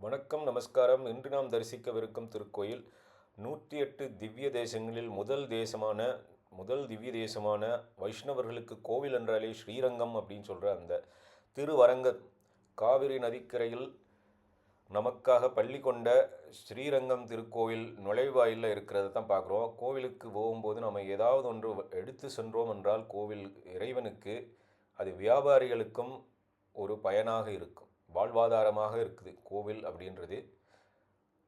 வணக்கம் நமஸ்காரம். இன்று நாம் தரிசிக்கவிருக்கும் திருக்கோயில் நூற்றி எட்டு திவ்ய தேசங்களில் முதல் தேசமான முதல் திவ்ய தேசமான வைஷ்ணவர்களுக்கு கோவில் என்றாலே ஸ்ரீரங்கம் அப்படின்னு சொல்கிற அந்த திருவரங்க காவிரி நதிக்கரையில் நமக்காக பள்ளி கொண்ட ஸ்ரீரங்கம் திருக்கோவில் நுழைவாயிலில் இருக்கிறத தான் பார்க்குறோம். கோவிலுக்கு போகும்போது நம்ம ஏதாவது ஒன்று எடுத்து சென்றோம் என்றால் கோவில் இறைவனுக்கு அது வியாபாரிகளுக்கும் ஒரு பயனாக இருக்கும். வாழ்வாதாரமாக இருக்குது. கோவில் அப்படின்றது.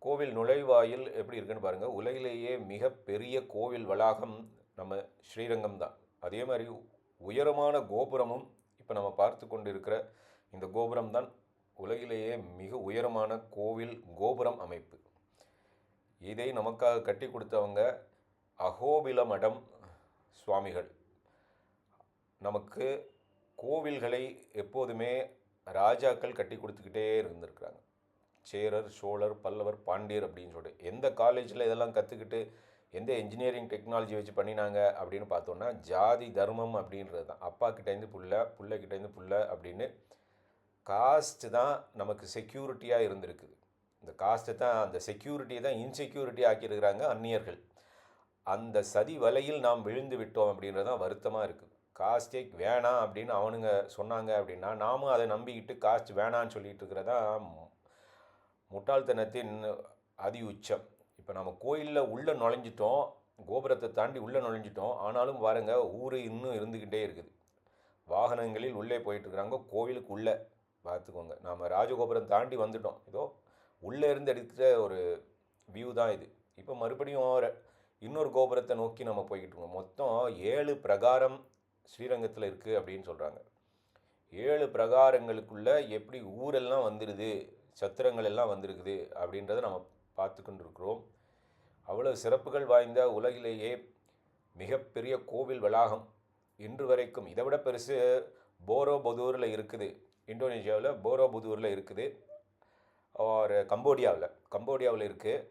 கோவில் நுழைவாயில் எப்படி இருக்குன்னு பாருங்கள் உலகிலேயே மிக பெரிய கோவில் வளாகம் நம்ம ஸ்ரீரங்கம் தான். அதே மாதிரி உயரமான கோபுரமும் இப்போ நம்ம பார்த்து கொண்டு இருக்கிற இந்த கோபுரம் தான் உலகிலேயே மிக உயரமான கோவில் கோபுரம் அமைப்பு. இதை நமக்காக கட்டி கொடுத்தவங்க அகோபில மடம் சுவாமிகள். நமக்கு கோவில்களை எப்போதுமே ராஜாக்கள் கட்டி கொடுத்துக்கிட்டே இருந்திருக்கிறாங்க. சேரர் சோழர் பல்லவர் பாண்டியர் அப்படின்னு சொல்லிட்டு எந்த காலேஜில் இதெல்லாம் கற்றுக்கிட்டு எந்த இன்ஜினியரிங் டெக்னாலஜி வச்சு பண்ணினாங்க அப்படின்னு பார்த்தோன்னா ஜாதி தர்மம் அப்படின்றது தான். அப்பா கிட்டேருந்து புள்ள புள்ள கிட்டேருந்து புள்ள அப்படின்னு காஸ்ட் தான் நமக்கு செக்யூரிட்டியாக இருந்திருக்குது. இந்த காஸ்ட்டு தான் அந்த செக்யூரிட்டியை தான் இன்செக்யூரிட்டி ஆக்கியிருக்கிறாங்க அந்நியர்கள். அந்த சதி வலையில் நாம் விழுந்து விட்டோம் அப்படின்றது தான் வருத்தமாக இருக்குது. காஸ்டேக் வேணாம் அப்படின்னு அவனுங்க சொன்னாங்க அப்படின்னா நாமும் அதை நம்பிக்கிட்டு காஸ்ட் வேணான்னு சொல்லிட்டு இருக்கிறதா முட்டாள்தனத்தின் அதி உச்சம். இப்போ நம்ம கோயிலில் உள்ளே நுழைஞ்சிட்டோம் கோபுரத்தை தாண்டி உள்ளே நுழைஞ்சிட்டோம் ஆனாலும் பாருங்க ஊர் இன்னும் இருந்துக்கிட்டே இருக்குது. வாகனங்களில் உள்ளே போயிட்டுருக்குறாங்க கோவிலுக்கு உள்ளே. பார்த்துக்கோங்க நாம் ராஜகோபுரம் தாண்டி வந்துட்டோம். இதோ உள்ளே இருந்து எடுக்கிற ஒரு வியூ தான் இது. இப்போ மறுபடியும் இன்னொரு கோபுரத்தை நோக்கி நம்ம போய்கிட்டு இருக்கோம் மொத்தம் ஏழு பிரகாரம் ஸ்ரீரங்கத்தில் இருக்குது அப்படின்னு சொல்கிறாங்க ஏழு பிரகாரங்களுக்குள்ளே எப்படி ஊரெல்லாம் வந்துடுது சத்திரங்கள் எல்லாம் வந்திருக்குது அப்படின்றத நம்ம பார்த்துக்கொண்டு இருக்கிறோம். அவ்வளோ சிறப்புகள் வாய்ந்த உலகிலேயே மிகப்பெரிய கோவில் வளாகம் இன்று வரைக்கும் இதை விட பெருசு போரோபுதூரில் இருக்குது. இந்தோனேஷியாவில் போரோபுதூரில் இருக்குது. ஒரு கம்போடியாவில் கம்போடியாவில் இருக்குது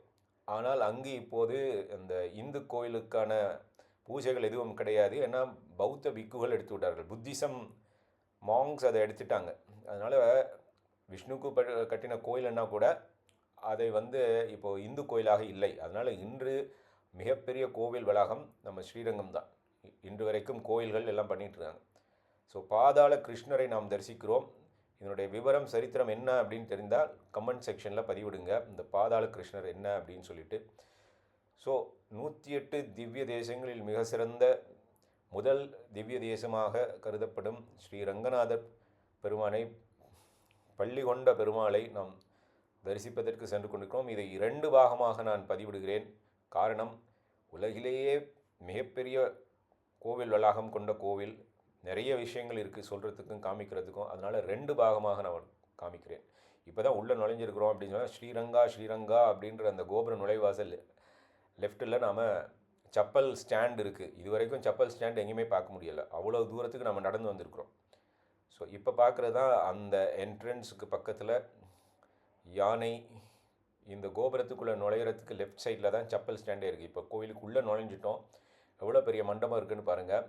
ஆனால் அங்கு இப்போது அந்த இந்து கோயிலுக்கான பூஜைகள் எதுவும் கிடையாது. ஏன்னா பௌத்த பிக்குகள் எடுத்து விட்டார்கள் புத்திசம் மாங்ஸ் அதை எடுத்துட்டாங்க. அதனால் விஷ்ணுக்கு ப கட்டின கோயில்னா கூட அதை வந்து இப்போது இந்து கோயிலாக இல்லை. அதனால் இன்று மிகப்பெரிய கோவில் வளாகம் நம்ம ஸ்ரீரங்கம் தான். இன்று வரைக்கும் கோயில்கள் எல்லாம் பண்ணிகிட்ருக்காங்க ஸோ பாதாள கிருஷ்ணரை நாம் தரிசிக்கிறோம். இதனுடைய விவரம் சரித்திரம் என்ன அப்படின்னு தெரிந்தால் கமெண்ட் செக்ஷனில் பதிவிடுங்க. இந்த பாதாள கிருஷ்ணர் என்ன அப்படின்னு சொல்லிட்டு ஸோ நூற்றி எட்டு திவ்ய தேசங்களில் மிக சிறந்த முதல் திவ்ய தேசமாக கருதப்படும் ஸ்ரீ ரங்கநாதர் பெருமானை பள்ளி கொண்ட பெருமாளை நாம் தரிசிப்பதற்கு சென்று கொண்டிருக்கிறோம். இதை இரண்டு பாகமாக நான் பதிவிடுகிறேன். காரணம் உலகிலேயே மிகப்பெரிய கோவில் வளாகம் கொண்ட கோவில் நிறைய விஷயங்கள் இருக்குது சொல்கிறதுக்கும் காமிக்கிறதுக்கும். அதனால் ரெண்டு பாகமாக நான் காமிக்கிறேன். இப்போ தான் உள்ளே நுழைஞ்சிருக்கிறோம் அப்படின்னு சொன்னால் ஸ்ரீரங்கா ஸ்ரீரங்கா அப்படின்ற அந்த கோபுர நுழைவாசல் லெஃப்ட்டில் நாம் சப்பல் ஸ்டாண்ட் இருக்குது இது வரைக்கும் சப்பல் ஸ்டாண்ட் எங்கேயுமே பார்க்க முடியலை. அவ்வளோ தூரத்துக்கு நம்ம நடந்து வந்திருக்கிறோம். ஸோ இப்போ பார்க்குறது தான் அந்த என்ட்ரன்ஸுக்கு பக்கத்தில் யானை இந்த கோபுரத்துக்குள்ளே நுழையிறதுக்கு லெஃப்ட் சைடில் தான் சப்பல் ஸ்டாண்டே இருக்குது இப்போ கோவிலுக்குள்ளே நுழைஞ்சிட்டோம். எவ்வளோ பெரிய மண்டபம் இருக்குதுன்னு பாருங்கள்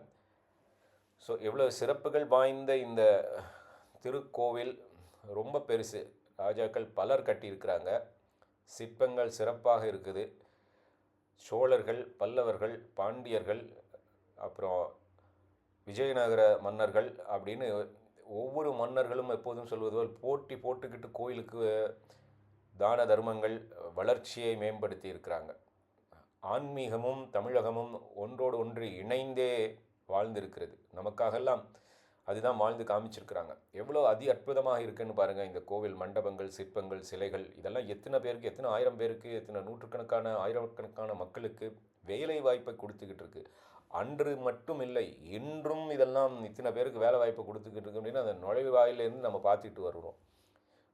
ஸோ எவ்வளோ சிறப்புகள் வாய்ந்த இந்த திருக்கோவில் ரொம்ப பெருசு. ராஜாக்கள் பலர் கட்டியிருக்கிறாங்க. சிற்பங்கள் சிறப்பாக இருக்குது. சோழர்கள் பல்லவர்கள் பாண்டியர்கள் அப்புறம் விஜயநகர மன்னர்கள் அப்படின்னு ஒவ்வொரு மன்னர்களும் எப்போதும் சொல்வது போல் போட்டி போட்டுக்கிட்டு கோயிலுக்கு தான தர்மங்கள் வளர்ச்சியை மேம்படுத்தி இருக்கிறாங்க. ஆன்மீகமும் தமிழகமும் ஒன்றோடு ஒன்று இணைந்தே வாழ்ந்திருக்கிறது. நமக்காகலாம் அதுதான் வாழ்ந்து காமிச்சிருக்கிறாங்க. எவ்வளோ அதி அற்புதமாக இருக்குன்னு பாருங்கள் இந்த கோவில் மண்டபங்கள் சிற்பங்கள் சிலைகள் இதெல்லாம் எத்தனை பேருக்கு எத்தனை ஆயிரம் பேருக்கு எத்தனை நூற்றுக்கணக்கான ஆயிரக்கணக்கான மக்களுக்கு வேலை வாய்ப்பை கொடுத்துக்கிட்டு இருக்கு. அன்று மட்டும் இல்லை இன்றும் இதெல்லாம் இத்தனை பேருக்கு வேலை வாய்ப்பை கொடுத்துக்கிட்டு இருக்கு அப்படின்னு அந்த நுழைவு வாயிலேருந்து நம்ம பார்த்துட்டு வருவோம்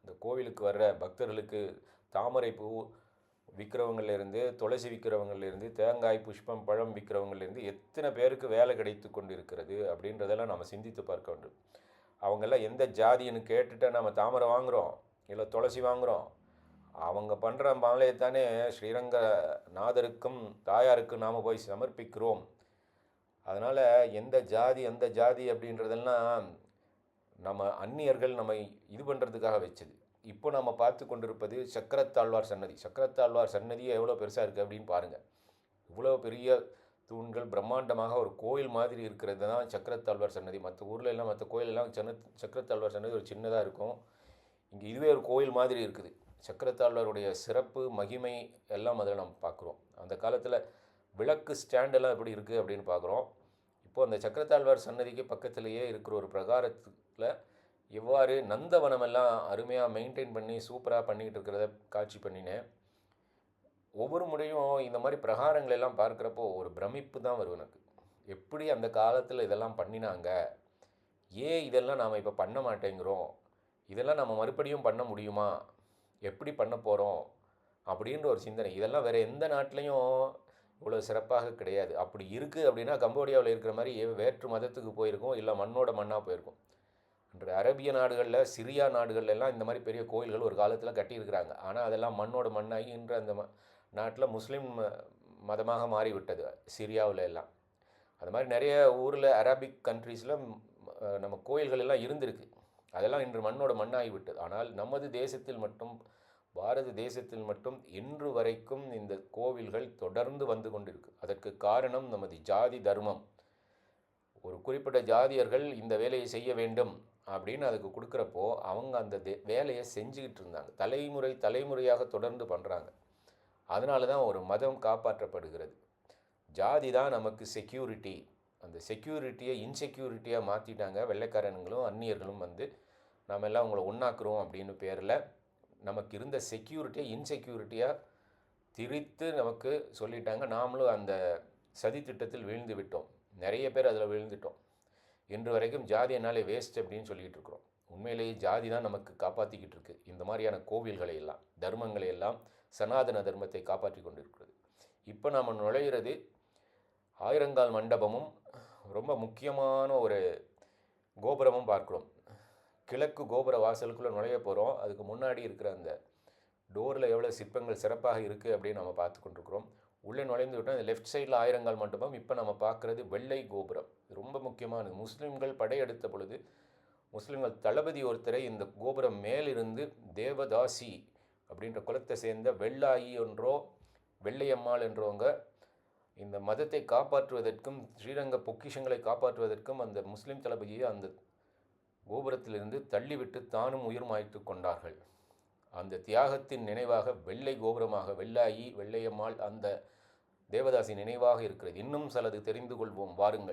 இந்த கோவிலுக்கு வர்ற பக்தர்களுக்கு தாமரை பூ விற்கிறவங்கள்லேருந்து துளசி விற்கிறவங்கள்லேருந்து தேங்காய் புஷ்பம் பழம் விற்கிறவங்கள்லேருந்து எத்தனை பேருக்கு வேலை கிடைத்து கொண்டு இருக்கிறது அப்படின்றதெல்லாம் நம்ம சிந்தித்து பார்க்க வேண்டும். அவங்கெல்லாம் எந்த ஜாதின்னு கேட்டுட்டு நம்ம தாமரை வாங்குகிறோம் இல்லை துளசி வாங்குகிறோம் அவங்க பண்ணுற மாலையைத்தானே ஸ்ரீரங்க நாதருக்கும் தாயாருக்கும் நாம் போய் சமர்ப்பிக்கிறோம். அதனால் எந்த ஜாதி எந்த ஜாதி அப்படின்றதெல்லாம் நம்ம அந்நியர்கள் நம்ம இது பண்ணுறதுக்காக வச்சது. இப்போ நம்ம பார்த்து கொண்டிருப்பது சக்கரத்தாழ்வார் சன்னதி. சக்கரத்தாழ்வார் சன்னதியை எவ்வளோ பெருசாக இருக்குது அப்படின்னு பாருங்கள் இவ்வளோ பெரிய தூண்கள் பிரம்மாண்டமாக ஒரு கோயில் மாதிரி இருக்கிறது தான் சக்கரத்தாழ்வார் சன்னதி. மற்ற ஊரில் எல்லாம் மற்ற கோயிலெல்லாம் சன்ன சக்கரத்தாழ்வார் சன்னதி ஒரு சின்னதாக இருக்கும். இங்கே இதுவே ஒரு கோயில் மாதிரி இருக்குது. சக்கரத்தாழ்வாருடைய சிறப்பு மகிமை எல்லாம் அதில் நம்ம பார்க்குறோம். அந்த காலத்தில் விளக்கு ஸ்டாண்டெல்லாம் எப்படி இருக்குது அப்படின்னு பார்க்குறோம். இப்போது அந்த சக்கரத்தாழ்வார் சன்னதிக்கு பக்கத்திலேயே இருக்கிற ஒரு பிரகாரத்தில் எவ்வாறு நந்தவனமெல்லாம் அருமையாக மெயின்டைன் பண்ணி சூப்பராக பண்ணிக்கிட்டு இருக்கிறத காட்சி பண்ணினேன். ஒவ்வொரு முறையும் இந்த மாதிரி பிரகாரங்கள் எல்லாம் பார்க்குறப்போ ஒரு பிரமிப்பு தான் வரும் எனக்கு. எப்படி அந்த காலத்தில் இதெல்லாம் பண்ணினாங்க? ஏன் இதெல்லாம் நாம் இப்போ பண்ண மாட்டேங்கிறோம்? இதெல்லாம் நம்ம மறுபடியும் பண்ண முடியுமா? எப்படி பண்ண போகிறோம் அப்படின்ற ஒரு சிந்தனை. இதெல்லாம் வேறு எந்த நாட்டிலையும் இவ்வளோ சிறப்பாக கிடையாது. அப்படி இருக்குது அப்படின்னா கம்போடியாவில் இருக்கிற மாதிரி ஏ- வேற்று மதத்துக்கு போயிருக்கும் இல்லை மண்ணோட மண்ணாக போயிருக்கும். இன்று அரேபிய நாடுகளில் சிரியா நாடுகள்ல எல்லாம் இந்த மாதிரி பெரிய கோயில்கள் ஒரு காலத்தில் கட்டியிருக்கிறாங்க. ஆனால் அதெல்லாம் மண்ணோட மண்ணாகி இன்று அந்த நாட்டில் முஸ்லீம் ம- மதமாக மாறிவிட்டது சிரியாவில் எல்லாம். அது மாதிரி நிறைய ஊரில் அரபிக் கண்ட்ரீஸில் நம்ம கோயில்கள் எல்லாம் இருந்திருக்கு. அதெல்லாம் இன்று மண்ணோட மண்ணாகி விட்டது ஆனால் நமது தேசத்தில் மட்டும் பாரத தேசத்தில் மட்டும் இன்று வரைக்கும் இந்த கோவில்கள் தொடர்ந்து வந்து கொண்டிருக்கு. அதற்கு காரணம் நமது ஜாதி தர்மம். ஒரு குறிப்பிட்ட ஜாதியர்கள் இந்த வேலையை செய்ய வேண்டும் அப்படின்னு அதுக்கு கொடுக்குறப்போ அவங்க அந்த வேலையை செஞ்சுக்கிட்டு இருந்தாங்க. தலைமுறை தலைமுறையாக தொடர்ந்து பண்ணுறாங்க அதனால தான் ஒரு மதம் காப்பாற்றப்படுகிறது. ஜாதி தான் நமக்கு செக்யூரிட்டி அந்த செக்யூரிட்டியை இன்செக்யூரிட்டியாக மாற்றிட்டாங்க வெள்ளைக்காரனுங்களும் அந்நியர்களும் வந்து நம்ம எல்லாம் உங்களை ஒன்றாக்குறோம் அப்படின்னு பேரில் நமக்கு இருந்த செக்யூரிட்டியை இன்செக்யூரிட்டியாக திரித்து நமக்கு சொல்லிட்டாங்க. நாமளும் அந்த சதி திட்டத்தில் வீழ்ந்து விட்டோம். நிறைய பேர் அதில் விழுந்துட்டோம். இன்று வரைக்கும் ஜாதி என்னாலே வேஸ்ட் அப்படின்னு சொல்லிக்கிட்டு இருக்கிறோம். உண்மையிலேயே ஜாதி தான் நமக்கு காப்பாற்றிக்கிட்டு இருக்கு. இந்த மாதிரியான கோவில்களை எல்லாம் தர்மங்களை எல்லாம் சனாதன தர்மத்தை காப்பாற்றி கொண்டிருக்கிறது. இப்போ நாம் நுழையிறது ஆயிரங்கால் மண்டபமும் ரொம்ப முக்கியமான ஒரு கோபுரமும் பார்க்குறோம். கிழக்கு கோபுர வாசலுக்குள்ளே நுழைய போகிறோம் அதுக்கு முன்னாடி இருக்கிற அந்த டோரில் எவ்வளோ சிற்பங்கள் சிறப்பாக இருக்குது அப்படின்னு நம்ம பார்த்து கொண்டிருக்கிறோம். உள்ளே நுழைந்து விட்டோம் அந்த லெஃப்ட் சைடில் ஆயிரங்கால் மண்டபம் இப்போ நம்ம பார்க்குறது வெள்ளை கோபுரம். இது ரொம்ப முக்கியமானது. முஸ்லீம்கள் படையெடுத்த பொழுது முஸ்லீம்கள் தளபதி ஒருத்தரை இந்த கோபுரம் மேலிருந்து தேவதாசி அப்படின்ற குலத்தை சேர்ந்த வெள்ளாயி என்றோ வெள்ளையம்மாள் என்றவங்க இந்த மதத்தை காப்பாற்றுவதற்கும் ஸ்ரீரங்க பொக்கிஷங்களை காப்பாற்றுவதற்கும் அந்த முஸ்லீம் தளபதியை அந்த கோபுரத்திலிருந்து தள்ளிவிட்டு தானும் உயிர் மாய்த்து கொண்டார்கள். அந்த தியாகத்தின் நினைவாக வெள்ளை கோபுரமாக வெள்ளாயி வெள்ளையம்மாள் அந்த தேவதாசி நினைவாக இருக்கிறது. இன்னும் சிலது தெரிந்து கொள்வோம். வாருங்கள்.